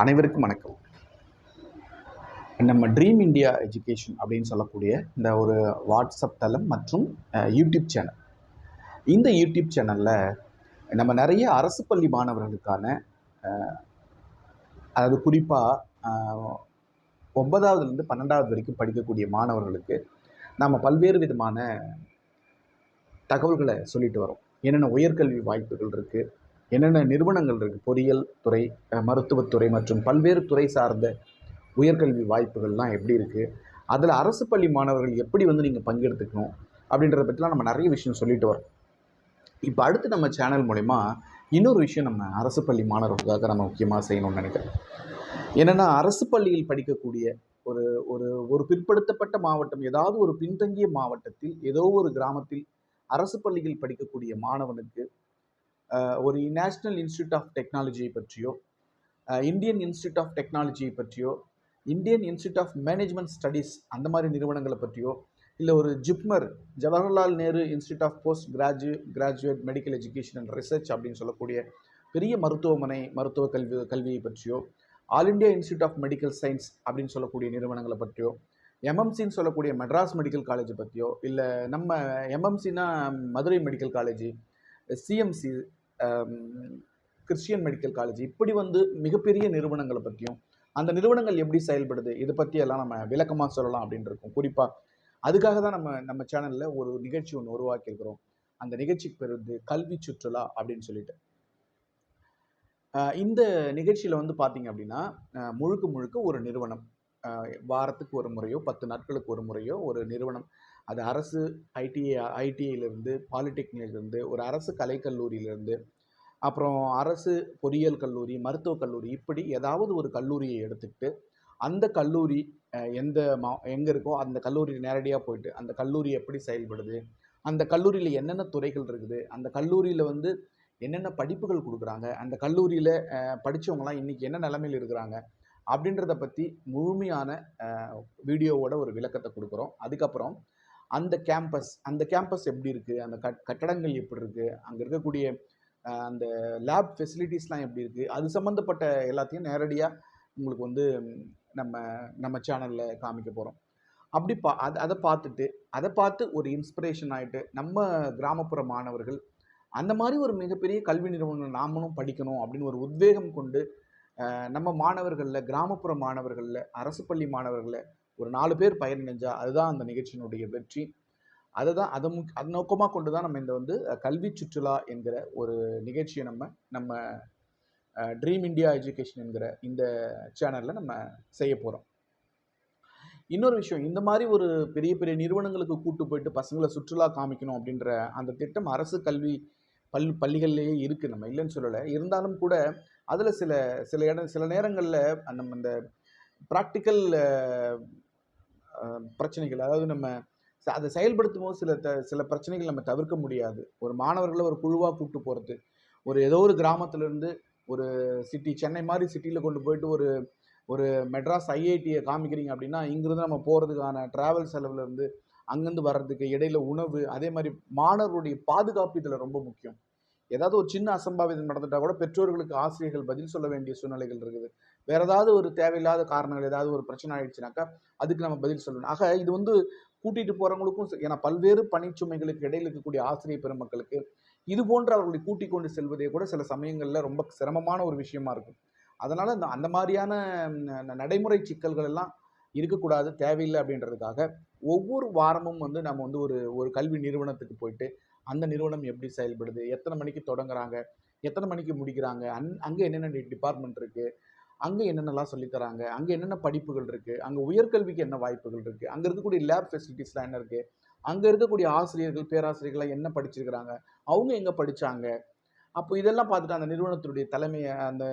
அனைவருக்கும் வணக்கம். நம்ம ட்ரீம் இந்தியா எஜுகேஷன் அப்படின்னு சொல்லக்கூடிய இந்த ஒரு வாட்ஸ்அப் தளம் மற்றும் யூடியூப் சேனல் இந்த யூடியூப் சேனலில் நம்ம நிறைய அரசு பள்ளி மாணவர்களுக்கான அதாவது குறிப்பாக ஒன்பதாவதுலேருந்து பன்னெண்டாவது வரைக்கும் படிக்கக்கூடிய மாணவர்களுக்கு நாம் பல்வேறு விதமான தகவல்களை சொல்லிட்டு வரோம். என்னென்ன உயர்கல்வி வாய்ப்புகள் இருக்குது என்னென்ன நிறுவனங்கள் இருக்குது பொறியியல் துறை மருத்துவத்துறை மற்றும் பல்வேறு துறை சார்ந்த உயர்கல்வி வாய்ப்புகள்லாம் எப்படி இருக்குது அதில் அரசு பள்ளி மாணவர்கள் எப்படி வந்து நீங்கள் பங்கெடுத்துக்கணும்? அப்படின்றத பற்றிலாம் நம்ம நிறைய விஷயம் சொல்லிட்டு வரோம். இப்போ அடுத்து நம்ம சேனல் மூலிமா இன்னொரு விஷயம் நம்ம அரசு பள்ளி மாணவர்களுக்காக நம்ம முக்கியமாக செய்யணும்னு நினைக்கிறேன். என்னென்னா அரசு பள்ளியில் படிக்கக்கூடிய ஒரு ஒரு ஒரு பிற்படுத்தப்பட்ட மாவட்டம் ஏதாவது ஒரு பின்தங்கிய மாவட்டத்தில் ஏதோ ஒரு கிராமத்தில் அரசு பள்ளியில் படிக்கக்கூடிய மாணவனுக்கு ஒரு நேஷ்னல் இன்ஸ்டியூட் ஆஃப் டெக்னாலஜியை பற்றியோ இந்தியன் இன்ஸ்டியூட் ஆஃப் டெக்னாலஜியை பற்றியோ Indian institute of management studies அந்த மாதிரி நிறுவனங்களை பற்றியோ இல்லை ஒரு JIPMER Jawaharlal Nehru institute of post gradu graduate medical education and research அப்படின்னு சொல்லக்கூடிய பெரிய மருத்துவமனை மருத்துவ கல்வி கல்வியை பற்றியோ all India institute of medical science அப்படின்னு சொல்லக்கூடிய நிறுவனங்களை பற்றியோ எம்எம்சின்னு சொல்லக்கூடிய மெட்ராஸ் மெடிக்கல் காலேஜை பற்றியோ இல்லை நம்ம எம்எம்சினா Madurai medical college CMC Christian medical college இப்படி வந்து மிகப்பெரிய நிறுவனங்களை பற்றியும் அந்த நிறுவனங்கள் எப்படி செயல்படுது இதை பற்றியெல்லாம் நம்ம விளக்கமாக சொல்லலாம் அப்படின்னு இருக்கோம். குறிப்பாக அதுக்காக தான் நம்ம நம்ம சேனலில் ஒரு நிகழ்ச்சி ஒன்று உருவாக்கியிருக்கிறோம். அந்த நிகழ்ச்சிக்கு பேர் வந்து கல்வி சுற்றுலா அப்படின்னு சொல்லிட்டு. இந்த நிகழ்ச்சியில் வந்து பார்த்தீங்க அப்படின்னா முழுக்க முழுக்க ஒரு நிறுவனம். வாரத்துக்கு ஒரு முறையோ பத்து நாட்களுக்கு ஒரு முறையோ ஒரு நிறுவனம். அது அரசு ஐடிஐ ஐடிஐலேருந்து பாலிடெக்னிக்லேருந்து ஒரு அரசு கலைக்கல்லூரியிலேருந்து அப்புறம் அரசு பொறியியல் கல்லூரி மருத்துவக் கல்லூரி இப்படி ஏதாவது ஒரு கல்லூரியை எடுத்துக்கிட்டு அந்த கல்லூரி எந்த மா எங்கே இருக்கோ அந்த கல்லூரியில் நேரடியாக போயிட்டு அந்த கல்லூரி எப்படி செயல்படுது அந்த கல்லூரியில் என்னென்ன துறைகள் இருக்குது அந்த கல்லூரியில் வந்து என்னென்ன படிப்புகள் கொடுக்குறாங்க அந்த கல்லூரியில் படித்தவங்களாம் இன்றைக்கி என்ன நிலமையில் இருக்கிறாங்க அப்படின்றத பற்றி முழுமையான வீடியோவோட ஒரு விளக்கத்தை கொடுக்குறோம். அதுக்கப்புறம் அந்த கேம்பஸ் அந்த கேம்பஸ் எப்படி இருக்குது அந்த கட் கட்டடங்கள் எப்படி இருக்குது அங்கே இருக்கக்கூடிய அந்த லேப் ஃபெசிலிட்டிஸ்லாம் எப்படி இருக்குது அது சம்மந்தப்பட்ட எல்லாத்தையும் நேரடியாக உங்களுக்கு வந்து நம்ம நம்ம சேனலில் காமிக்க போகிறோம் அப்படி பா அதை அதை பார்த்துட்டு அதை பார்த்து ஒரு இன்ஸ்பிரேஷன் ஆகிட்டு நம்ம கிராமப்புற மாணவர்கள் அந்த மாதிரி ஒரு மிகப்பெரிய கல்வி நிறுவனங்கள் நாமளும் படிக்கணும் அப்படின்னு ஒரு உத்வேகம் கொண்டு நம்ம மாணவர்களில் கிராமப்புற மாணவர்களில் அரசு பள்ளி மாணவர்களில் ஒரு நாலு பேர் பயனடைஞ்சா அதுதான் அந்த நிகழ்ச்சியினுடைய வெற்றி. அதை தான் அதை முக் அது நோக்கமாக கொண்டு தான் நம்ம இந்த வந்து கல்வி சுற்றுலா என்கிற ஒரு நிகழ்ச்சியை நம்ம நம்ம ட்ரீம் இந்தியா எஜுகேஷன் என்கிற இந்த சேனலில் நம்ம செய்ய போகிறோம் இன்னொரு விஷயம் இந்த மாதிரி ஒரு பெரிய பெரிய நிறுவனங்களுக்கு கூட்டு போயிட்டு பசங்களை சுற்றுலா காமிக்கணும் அப்படின்ற அந்த திட்டம் அரசு கல்வி பல் பள்ளிகள்லேயே இருக்குது நம்ம இல்லைன்னு சொல்லலை. இருந்தாலும் கூட அதில் சில சில இடம் சில நேரங்களில் நம்ம இந்த ப்ராக்டிக்கல் பிரச்சனைகள். அதாவது நம்ம ச- அதை செயல்படுத்தும் போது சில த சில பிரச்சனைகள் நம்ம தவிர்க்க முடியாது. ஒரு மாணவர்களை ஒரு குழுவாக கூப்பிட்டு போகிறது ஒரு ஏதோ ஒரு கிராமத்துலேருந்து ஒரு சிட்டி சென்னை மாதிரி சிட்டியில் கொண்டு போயிட்டு ஒரு ஒரு மெட்ராஸ் ஐஐடியை காமிக்கிறீங்க அப்படின்னா இங்கிருந்து நம்ம போகிறதுக்கான ட்ராவல் செலவுலேருந்து அங்கேருந்து வர்றதுக்கு இடையில உணவு அதே மாதிரி மாணவருடைய பாதுகாப்பு இதில் ரொம்ப முக்கியம். ஏதாவது ஒரு சின்ன அசம்பாவிதம் நடந்துட்டா கூட பெற்றோர்களுக்கு ஆசிரியர்கள் பதில் சொல்ல வேண்டிய சூழ்நிலைகள் இருக்குது. வேற ஏதாவது ஒரு தேவையில்லாத காரணங்கள் ஏதாவது ஒரு பிரச்சனை ஆயிடுச்சுனாக்கா அதுக்கு நம்ம பதில் சொல்லணும். ஆக இது வந்து கூட்டிட்டு போறவங்களுக்கும் ஏன்னா பல்வேறு பணிச்சுமைகளுக்கு இடையில் இருக்கக்கூடிய ஆசிரியர் பெருமக்களுக்கு இது போன்ற அவர்களை கூட்டிக் கொண்டு செல்வதே கூட சில சமயங்களில் ரொம்ப சிரமமான ஒரு விஷயமா இருக்கும். அதனால இந்த அந்த மாதிரியான நடைமுறை சிக்கல்கள் எல்லாம் இருக்கக்கூடாது தேவையில்லை அப்படின்றதுக்காக ஒவ்வொரு வாரமும் வந்து நம்ம வந்து ஒரு ஒரு கல்வி நிறுவனத்துக்கு போயிட்டு அந்த நிறுவனம் எப்படி செயல்படுது? எத்தனை மணிக்கு தொடங்குறாங்க? எத்தனை மணிக்கு முடிக்கிறாங்க? அந் அங்கே என்னென்ன டிபார்ட்மெண்ட் இருக்குது அங்கே என்னென்னலாம் சொல்லித்தராங்க அங்கே என்னென்ன படிப்புகள் இருக்குது அங்கே உயர்கல்விக்கு என்ன வாய்ப்புகள் இருக்குது அங்கே இருக்கக்கூடிய லேப் ஃபெசிலிட்டிஸ்லாம் என்ன இருக்குது அங்கே இருக்கக்கூடிய ஆசிரியர்கள் பேராசிரியர்கள்லாம் என்ன படிச்சிருக்கிறாங்க? அவங்க எங்கே படித்தாங்க அப்போ இதெல்லாம் பார்த்துட்டு அந்த நிறுவனத்தினுடைய தலைமையை அந்த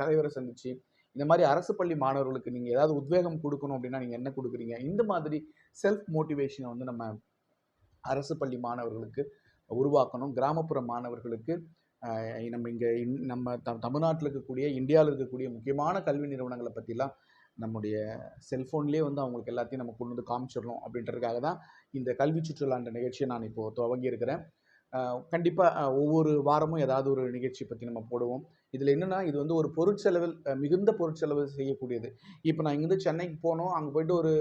தலைவரை சந்திச்சு இந்த மாதிரி அரசு பள்ளி மாணவர்களுக்கு நீங்கள் ஏதாவது உத்வேகம் கொடுக்கணும் அப்படின்னா நீங்கள் என்ன கொடுக்குறீங்க? இந்த மாதிரி செல்ஃப் மோட்டிவேஷனை வந்து நம்ம அரசு பள்ளி மாணவர்களுக்கு உருவாக்கணும். கிராமப்புற மாணவர்களுக்கு நம்ம இங்கே நம்ம த தமிழ்நாட்டில் இருக்கக்கூடிய இந்தியாவில் இருக்கக்கூடிய முக்கியமான கல்வி நிறுவனங்களை பற்றிலாம் நம்முடைய செல்ஃபோன்லேயே வந்து அவங்களுக்கு எல்லாத்தையும் நம்ம கொண்டு வந்து காமிச்சிடணும் அப்படின்றதுக்காக தான் இந்த கல்வி சுற்றுலான்ற நிகழ்ச்சியை நான் இப்போது துவங்கியிருக்கிறேன். கண்டிப்பாக ஒவ்வொரு வாரமும் ஏதாவது ஒரு நிகழ்ச்சி பற்றி நம்ம போடுவோம். இதில் என்னென்னா இது வந்து ஒரு பொருட்செலவில் மிகுந்த பொருட்செலவு செய்யக்கூடியது. இப்போ நான் இங்கேருந்து சென்னைக்கு போனோம். அங்கே போய்ட்டு ஒரு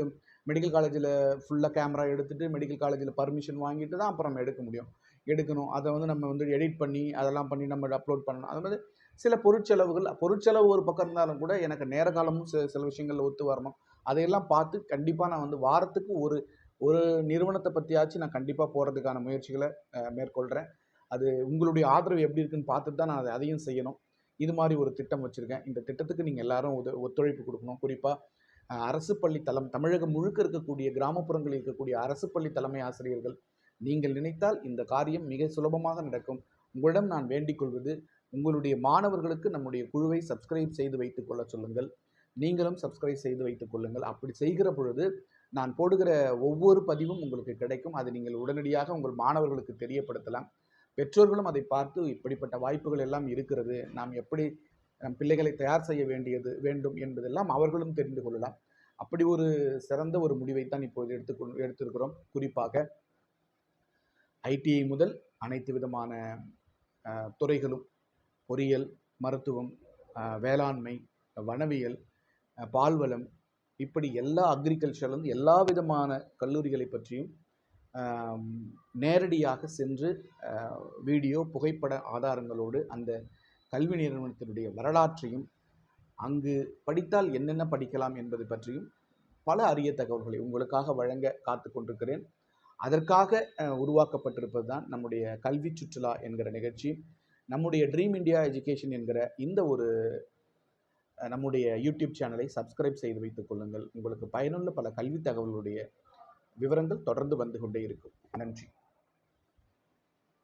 மெடிக்கல் காலேஜில் ஃபுல்லாக கேமரா எடுத்துகிட்டு மெடிக்கல் காலேஜில் பர்மிஷன் வாங்கிட்டு தான் அப்புறம் எடுக்க முடியும். எடுக்கணும். அதை வந்து நம்ம வந்து எடிட் பண்ணி அதெல்லாம் பண்ணி நம்ம அப்லோட் பண்ணணும். அது மாதிரி சில பொருட்செலவுகள் பொருட்செலவு ஒரு பக்கம் இருந்தாலும் கூட எனக்கு நேர காலமும் சில சில விஷயங்கள் ஒத்து வரணும். அதையெல்லாம் பார்த்து கண்டிப்பாக நான் வந்து வாரத்துக்கு ஒரு ஒரு நிறுவனத்தை பற்றியாச்சும் நான் கண்டிப்பாக போகிறதுக்கான முயற்சிகளை மேற்கொள்கிறேன் அது உங்களுடைய ஆதரவு எப்படி இருக்குன்னு பார்த்துட்டு தான் நான் அதை அதையும் செய்யணும். இது மாதிரி ஒரு திட்டம் வச்சுருக்கேன். இந்த திட்டத்துக்கு நீங்கள் எல்லாரும் உத ஒத்துழைப்பு கொடுக்கணும். குறிப்பாக அரசு பள்ளி தளம் தமிழகம் முழுக்க இருக்கக்கூடிய கிராமப்புறங்களில் இருக்கக்கூடிய அரசு பள்ளி தலைமை ஆசிரியர்கள் நீங்கள் நினைத்தால் இந்த காரியம் மிக சுலபமாக நடக்கும். உங்களிடம் நான் வேண்டிக் கொள்வது உங்களுடைய மாணவர்களுக்கு நம்முடைய குழுவை சப்ஸ்கிரைப் செய்து வைத்துக் கொள்ள சொல்லுங்கள். நீங்களும் சப்ஸ்கிரைப் செய்து வைத்துக் கொள்ளுங்கள். அப்படி செய்கிற பொழுது நான் போடுகிற ஒவ்வொரு பதிவும் உங்களுக்கு கிடைக்கும். அதை நீங்கள் உடனடியாக உங்கள் மாணவர்களுக்கு தெரியப்படுத்தலாம். பெற்றோர்களும் அதை பார்த்து இப்படிப்பட்ட வாய்ப்புகள் எல்லாம் இருக்கிறது. நாம் எப்படி நம் பிள்ளைகளை தயார் செய்ய வேண்டியது வேண்டும் என்பதெல்லாம் அவர்களும் தெரிந்து கொள்ளலாம். அப்படி ஒரு சிறந்த ஒரு முடிவைத்தான் இப்போது எடுத்துக்கொள் எடுத்திருக்கிறோம். குறிப்பாக ஐடிஐ முதல் அனைத்து விதமான துறைகளும் பொறியியல் மருத்துவம் வேளாண்மை வனவியல் பால்வளம் இப்படி எல்லா அக்ரிகல்ச்சர்லேருந்து எல்லா விதமான கல்லூரிகளை பற்றியும் நேரடியாக சென்று வீடியோ புகைப்பட ஆதாரங்களோடு அந்த கல்வி நிறுவனத்தினுடைய வரலாற்றையும் அங்கு படித்தால் என்னென்ன படிக்கலாம் என்பது பற்றியும் பல அரிய தகவல்களை உங்களுக்காக வழங்க காத்து கொண்டிருக்கிறேன் அதற்காக உருவாக்கப்பட்டிருப்பது தான் நம்முடைய கல்வி சுற்றுலா என்கிற நிகழ்ச்சி. நம்முடைய ட்ரீம் இந்தியா எஜுகேஷன் என்கிற இந்த ஒரு நம்முடைய யூடியூப் சேனலை சப்ஸ்கிரைப் செய்து வைத்துக் கொள்ளுங்கள். உங்களுக்கு பயனுள்ள பல கல்வி தகவல்களுடைய விவரங்கள் தொடர்ந்து வந்து கொண்டே இருக்கும். நன்றி.